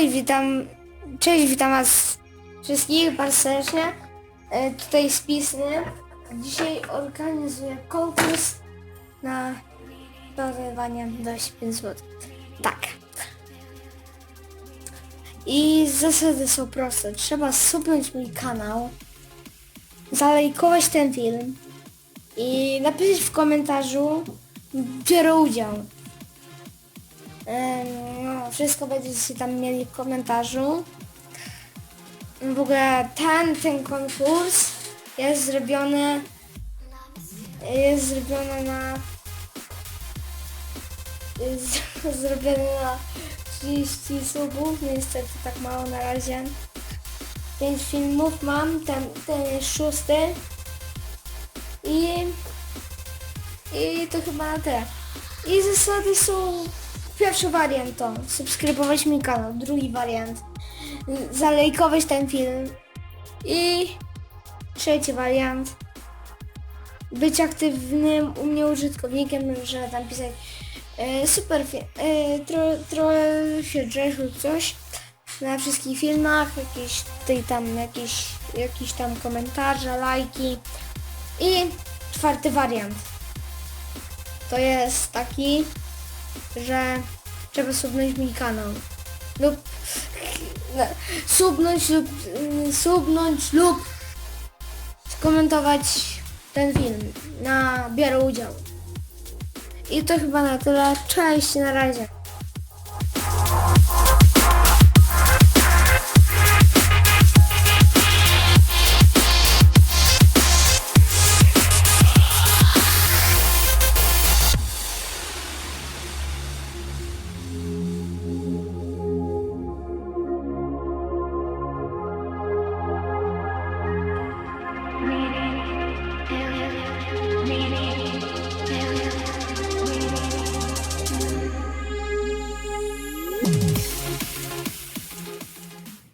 witam, cześć, witam was wszystkich bardzo serdecznie. E, tutaj spisny. Dzisiaj organizuję konkurs na dodawanie do 5 zł. Tak. I zasady są proste. Trzeba subnąć mój kanał, zalajkować ten film i napisać w komentarzu biorę udział. No, wszystko będziecie tam mieli w komentarzu. W ogóle ten, ten konkurs jest zrobiony jest zrobiony na jest zrobiony na 30 subów, niestety tak mało na razie. 5 filmów mam, ten, ten jest szósty i i to chyba na tyle. I zasady są... Pierwszy wariant to subskrybować mi kanał. Drugi wariant zalajkować ten film. I trzeci wariant być aktywnym u mnie użytkownikiem, że tam pisać e, super e, tro, trochę się drzesz lub coś na wszystkich filmach, jakieś tutaj tam jakieś, jakieś tam komentarze, lajki i czwarty wariant to jest taki, że trzeba subnąć mi kanał. Lub subnąć lub subnąć lub skomentować ten film na biorę udział. I to chyba na tyle. Cześć, na razie.